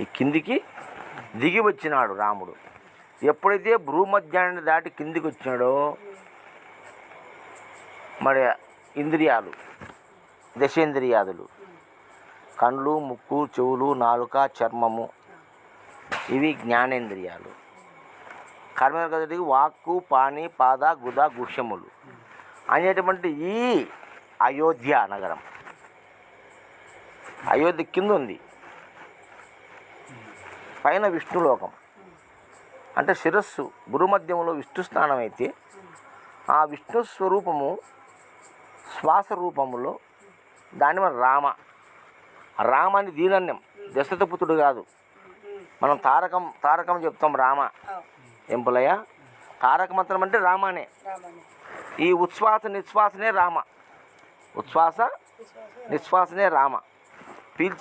ఈ కిందికి దిగి వచ్చినాడు రాముడు. ఎప్పుడైతే భూమధ్యాన్ని దాటి కిందికి వచ్చినాడో మరి ఇంద్రియాలు దశేంద్రియాదులు. కండ్లు ముక్కు చెవులు నాలుక చర్మము ఇవి జ్ఞానేంద్రియాలు. కర్మేంద్రియాలు వాక్కు పాని పాద గుద గుష్యములు అనేటువంటి ఈ అయోధ్య నగరం. అయోధ్య కింద ఉంది పైన విష్ణులోకం. అంటే శిరస్సు గురుమధ్యంలో విష్ణు స్థానం అయితే ఆ విష్ణు స్వరూపము శ్వాస రూపములో దాని మన రామ. రామ అని దీనన్యం. దశరథపుత్రుడు కాదు. మనం తారకం తారకం చెప్తాం రామ. ఎంపులయ్య పుల్లయ్య తారక మంత్రం అంటే రామానే. ఈ ఉచ్ఛ్వాస నిశ్వాసనే రామ. ఉచ్ఛ్వాస నిశ్వాసనే రామ. పీల్చే